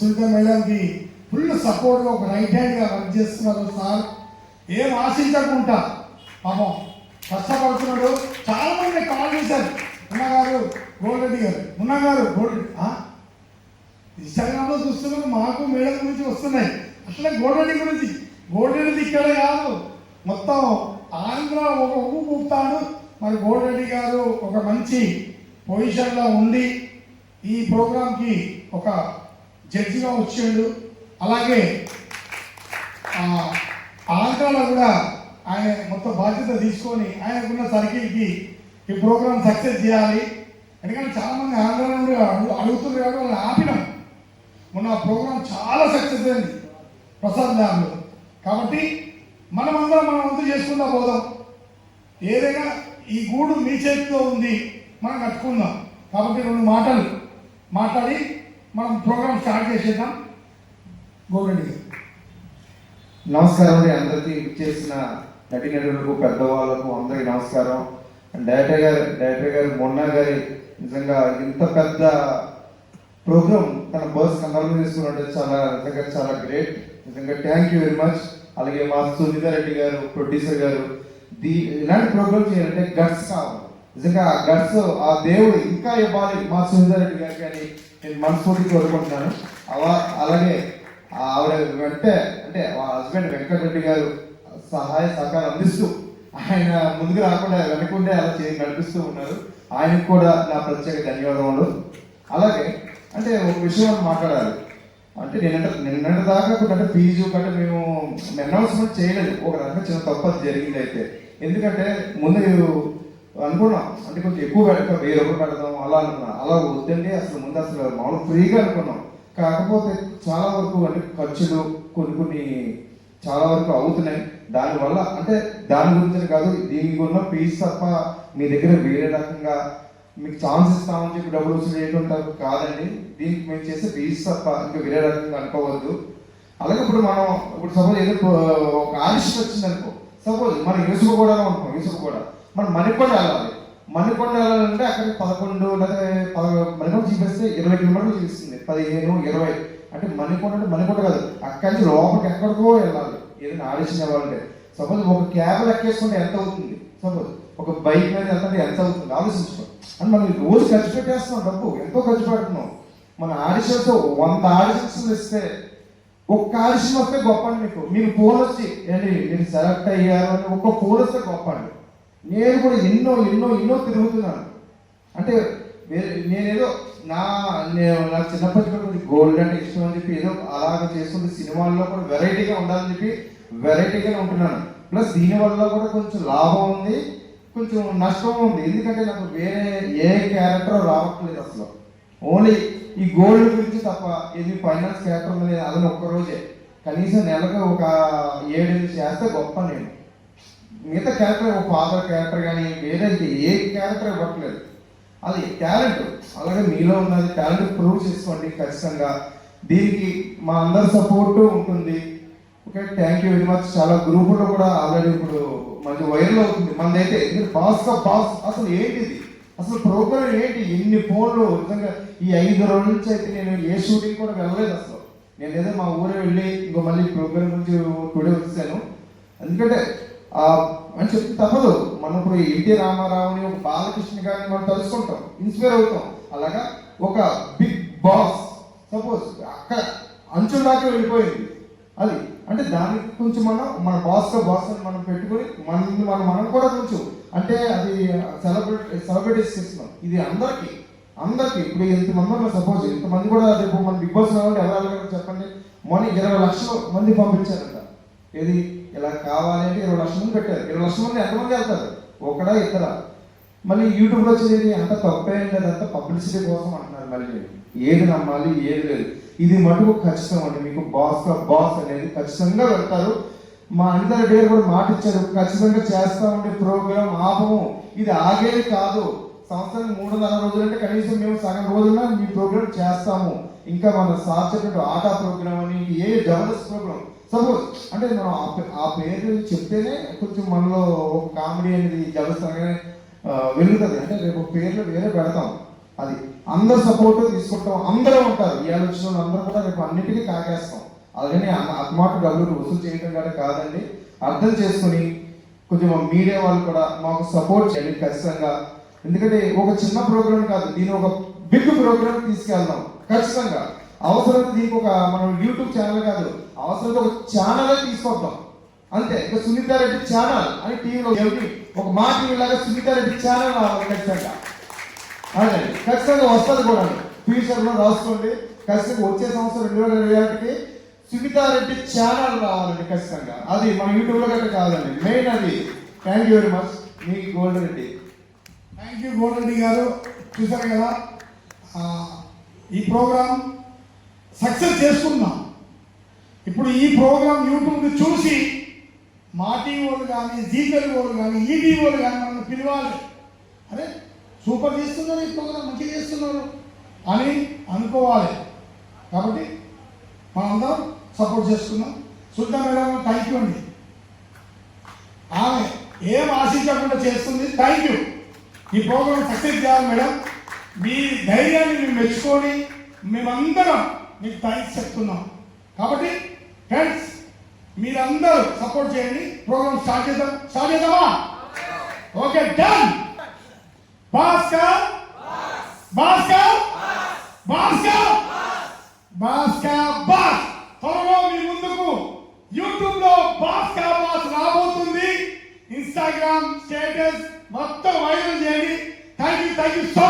సునీత మేడంకి ఫుల్ సపోర్ట్గా ఒక రైట్ హ్యాండ్గా వర్క్ చేస్తున్నారు సార్. ఏం ఆశించకుండా పాపం కష్టపడుతున్నాడు. చాలా మంది కాల్ చేశారు. ఉన్నగారు గోల్డ్ రెడ్డి గారు. ఉన్నగారు గారు గోల్డ్ రెడ్డి ఇన్స్టాగ్రామ్లో చూస్తున్నాం మాకు మేడం గురించి వస్తున్నాయి. అట్లే గోల్డ్ రెడ్డి గురించి. గోల్డ్ రెడ్డి ఇక్కడ కాదు. మొత్తం ఆంధ్ర ఒక ఉప్పు పూపుతాడు మరి గోల్డ్ రెడ్డి గారు ఒక మంచి పొజిషన్లో ఉండి ఈ ప్రోగ్రాంకి ఒక జడ్జిగా వచ్చాడు. అలాగే ఆంధ్రాలో కూడా ఆయన మొత్తం బాధ్యత తీసుకొని ఆయనకున్న సర్కిల్కి ఈ ప్రోగ్రామ్ సక్సెస్ చేయాలి. ఎందుకంటే చాలా మంది ఆంధ్ర నుండి అడుగు- అడుగుతున్నారు కాబట్టి వాళ్ళని ఆపినాం. మొన్న ఆ ప్రోగ్రామ్ చాలా సక్సెస్ అయింది ప్రసాద్ ల్యాబ్లో. కాబట్టి మనమందరం మనం వంతు చేసుకుందా పోదాం. ఏదైనా ఈ గూడు మీ చేతిలో ఉంది మనం కట్టుకుందాం. కాబట్టి రెండు మాటలు మాట్లాడి మనం ప్రోగ్రామ్ స్టార్ట్ చేసేద్దాం. గోల్రెడ్డి గారు. నమస్కారం అండి. అందరికీ చేసిన నటీనటులకు పెద్దవాళ్ళకు అందరికీ నమస్కారం. డైరెక్టర్ గారు డైరెక్టర్ గారు మొన్న గారి నిజంగా ఇంత పెద్ద ప్రోగ్రామ్ తన బస్ కంట్రోల్ చేసుకున్నట్టు చాలా నిజంగా చాలా గ్రేట్. నిజంగా థ్యాంక్ యూ వెరీ మచ్ అలాగే మా సునీత రెడ్డి గారు ప్రొడ్యూసర్ గారు దీ ఇలాంటి ప్రోగ్రామ్ చేయాలంటే గట్స్ కావాలి నిజంగా ఆ గట్స్ ఆ దేవుడు ఇంకా ఇవ్వాలి మా సునీత రెడ్డి గారు కానీ నేను మనస్ఫూర్తి కోరుకుంటున్నాను. అలా అలాగే ఆవిడ వెంటే అంటే వాళ్ళ హస్బెండ్ వెంకటరెడ్డి గారు సహాయ సహకారం అందిస్తూ ఆయన ముందుకు రాకుండా వెనకుండే అలా చేసి నడిపిస్తూ ఉన్నారు. ఆయనకు కూడా నా ప్రత్యేక ధన్యవాదములు. అలాగే అంటే ఒక విషయం మాట్లాడాలి. అంటే నిన్న నిన్నటి దాకా అంటే ఫీజు కంటే మేము అనౌన్స్మెంట్ చేయలేదు. ఒక రకంగా చిన్న తప్పు జరిగింది అయితే ఎందుకంటే ముందు అనుకున్నాం అంటే కొంచెం ఎక్కువ పెడతాం వెయ్యి రూపాయలు పెడతాం అలా అనుకున్నాం అలా వద్దండి అసలు ముందు అసలు మామూలు ఫ్రీగా అనుకున్నాం. కాకపోతే చాలా వరకు అంటే ఖర్చులు కొన్ని కొన్ని చాలా వరకు అవుతున్నాయి. దానివల్ల అంటే దాని గురించి కాదు దీనికి ఉన్న ఫీజు తప్ప మీ దగ్గర వేరే రకంగా మీకు ఛాన్స్ ఇస్తామని చెప్పి డబ్బులు వసూలు చేయడం కాదండి. దీనికి మేము చేసే ఫీజు తప్ప ఇంకా వేరే రకంగా అనుకోవద్దు. అలాగే ఇప్పుడు మనం ఇప్పుడు సపోజ్ ఏదో ఒక ఆడిషన్ వచ్చింది అనుకో సపోజ్ మనం ఇసుక కూడా ఉంటాం ఇసుక కూడా మనం మణికొండ వెళ్ళాలి మణికొండ వెళ్ళాలంటే అక్కడ పదకొండు లేదా పద మణికొండ చూపిస్తే ఇరవై కిలోమీటర్లు చూపిస్తుంది పదిహేను ఇరవై. అంటే మణికొండ అంటే మణికొండ కాదు. అక్కడి నుంచి లోపలికి ఎక్కడికో వెళ్ళాలి. ఏదైనా ఆడిషన్ వాళ్ళంటే సపోజ్ ఒక క్యాబ్ ఎక్కేసుకుంటే ఎంత అవుతుంది? సపోజ్ ఒక బైక్ మీద వెళ్తుంటే ఎంత అవుతుంది? ఆలోచించుకో. అంటే మనం రోజు ఖర్చు పెట్టేస్తున్నాం డబ్బు. ఎంతో ఖర్చు పెడుతున్నాం. మన ఆడిషన్తో వంద ఆడిషన్స్ ఇస్తే ఒక్క ఆడిషన్ వస్తే గొప్ప అండి మీకు. మీరు ఫోన్ వచ్చి ఏంటి మీరు సెలెక్ట్ అయ్యారు అని ఒక్క ఫోన్ వస్తే గొప్ప అండి. నేను కూడా ఎన్నో ఎన్నో ఎన్నో తిరుగుతున్నాను. అంటే నేనేదో నా నేను నా చిన్నప్పటి నుంచి కొంచెం గోల్డ్ అంటే ఇష్టం అని చెప్పి ఏదో అలాగ చేస్తుంది సినిమాల్లో కూడా వెరైటీగా ఉండాలని చెప్పి వెరైటీగానే ఉంటున్నాను. ప్లస్ దీనివల్ల కూడా కొంచెం లాభం ఉంది కొంచెం నష్టం ఉంది. ఎందుకంటే నాకు వేరే ఏ క్యారెక్టర్ రావట్లేదు అసలు. ఓన్లీ ఈ గోల్డ్ గురించి తప్ప ఇది ఫైనాన్స్ క్యారెక్టర్ లేదు అదని ఒక్క రోజే. కనీసం నెలకు ఒక ఏడు చేస్తే గొప్ప నేను. మిగతా క్యారెక్టర్ ఒక ఫాదర్ క్యారెక్టర్ కానీ వేరే ఏ క్యారెక్టర్ ఇవ్వట్లేదు అది టాలెంట్ అలాగే మీలో ఉన్నది టాలెంట్ ప్రూవ్ చేసుకోండి ఖచ్చితంగా. దీనికి మా అందరి సపోర్ట్ ఉంటుంది. Okay thank you very much చాలా గ్రూపులో కూడా ఆల్రెడీ ఇప్పుడు మంచి వైరల్ అవుతుంది. మనదైతే బాస్ ఫాస్ట్ అసలు ఏంటిది? అసలు ప్రోగ్రామ్ ఏంటి? ఎన్ని ఫోన్లు? నిజంగా ఈ ఐదు రోజుల నుంచి అయితే నేను ఏ షూటింగ్ కూడా వెళ్ళలేదు అసలు. నేను ఏదో మా ఊరే వెళ్ళి ఇంకో మళ్ళీ ప్రోగ్రామ్ గురించి టుడే వచ్చాను ఎందుకంటే అని చెప్పి తప్పదు. మనం ఇప్పుడు ఎన్టీ రామారావుని ఒక బాలకృష్ణ గారిని మనం తెలుసుకుంటాం ఇన్స్పైర్ అవుతాం. అలాగా ఒక బిగ్ బాస్ సపోజ్ అక్కడ అంచు దాకా వెళ్ళిపోయింది. అది అంటే దానికి కొంచెం మనం మన బాస్తో బాస్ అని మనం పెట్టుకొని మన మనం మనం కూడా కొంచెం అంటే అది సెలబ్రేట్ సెలబ్రిటీస్ చేస్తున్నాం. ఇది అందరికీ అందరికీ. ఇప్పుడు ఇంతమంది ఉన్నారు? సపోజ్ ఇంతమంది కూడా రేపు మన బిగ్ బాస్ రావాలి ఎవరు చెప్పండి? మొన్న ఇరవై లక్షల మంది పంపించారంట. ఏది? ఇలా కావాలి అంటే ఇరవై లక్షల మంది పెట్టారు. ఇరవై లక్షల మంది ఎంతమంది వెళ్తారు? ఒకడా ఇద్దరా? మళ్ళీ యూట్యూబ్లో వచ్చేది అంత తప్పేం లేదంతా పబ్లిసిటీ కోసం అంటున్నారు మళ్ళీ ఏది నమ్మాలి ఏది లేదు. ఇది మటుకు ఖచ్చితం అండి. మీకు బాస్ బాస్ అనేది ఖచ్చితంగా వెళ్తారు మా అందరి పేరు కూడా మాట ఇచ్చారు ఖచ్చితంగా చేస్తా ఉండే ప్రోగ్రామ్ ఆపము. ఇది ఆగేది కాదు. సంవత్సరం మూడున్నర రోజులు అంటే కనీసం మేము సగం రోజున మీ ప్రోగ్రామ్ చేస్తాము. ఇంకా మన సార్ చెప్పినట్టు ఆటా ప్రోగ్రామ్ అని ఏ జబర్దస్త్ ప్రోగ్రామ్ సపోజ్ అంటే మనం ఆ ఆ పేరు చెప్తేనే కొంచెం మనలో ఒక కామెడీ అనేది జబర్దస్త్ అనగానే వెలుగుతుంది. అంటే రేపు పేర్లు వేరే పెడతాం. అది అందరు సపోర్ట్ తీసుకుంటాం. అందరూ ఉంటారు. ఈ ఆలోచన అందరూ కూడా రేపు అన్నిటికీ కాకేస్తాం. అలాగని అతమాట డబ్బులు వసూలు చేయడం కానీ కాదండి. అర్థం చేసుకుని కొంచెం మీడియా వాళ్ళు కూడా మాకు సపోర్ట్ చేయండి ఖచ్చితంగా. ఎందుకంటే ఒక చిన్న ప్రోగ్రామ్ కాదు. దీని ఒక బిగ్ ప్రోగ్రామ్ తీసుకెళ్దాం. ఖచ్చితంగా. అవసరం దీనికి ఒక మనం యూట్యూబ్ ఛానల్ కాదు అవసరం ఒక ఛానల్ తీసుకొద్దాం. అంతే ఇక సునీతారెడ్డి ఛానల్ అని టీవీలో ఎవరి ఒక మా టీవీ లాగా సునీతారెడ్డి ఛానల్ రావాలి ఖచ్చితంగా. అదే ఖచ్చితంగా వస్తుంది కూడా. ఫ్యూచర్లో రాసుకోండి ఖచ్చితంగా వచ్చే సంవత్సరం రెండు వేల ఇరవై ఒకటికి సునీతారెడ్డి ఛానల్ రావాలండి ఖచ్చితంగా. అది మన యూట్యూబ్లో గట్రా కాదండి. మెయిన్ అది. Thank you very much me gold Reddy thank you Golreddy గారు. చూసారు కదా? ఈ ప్రోగ్రాం సక్సెస్ చేసుకుందాం. ఇప్పుడు ఈ ప్రోగ్రాం యూట్యూబ్ చూసి మా టీవీ వాళ్ళు కానీ జీ వాళ్ళు కానీ ఈ టీవీలు వాళ్ళు కానీ మనల్ని పిలవాలి. అరే సూపర్ చేస్తున్నారు ఈ ప్రోగ్రాం మంచిగా చేస్తున్నారు అని అనుకోవాలి. కాబట్టి మనందరం సపోర్ట్ చేస్తున్నాం. సుద్దా మేడం థ్యాంక్ యూ అండి. ఆమె ఏం ఆశించకుండా చేస్తుంది? థ్యాంక్ యూ ఈ ప్రోగ్రాం సక్సెస్ చేయాలి మేడం. మీ ధైర్యాన్ని మేము మెచ్చుకొని మేమందరం మీకు థ్యాంక్స్ చెప్తున్నాం. కాబట్టి ఫ్రెండ్స్ మీరందరూ సపోర్ట్ చేయండి. ప్రోగ్రామ్ స్టార్ట్ చేద్దాం. స్టార్ట్ చేద్దామా? Okay done! Bhaskar! Bhaskar! Bhaskar! Bhaskar boss త్వరలో మీ ముందుకు యూట్యూబ్లో భాస్కర్ బాస్ రాబోతుంది. ఇన్స్టాగ్రామ్ స్టేటస్ మొత్తం వైరల్ చేయండి. Thank you thank you so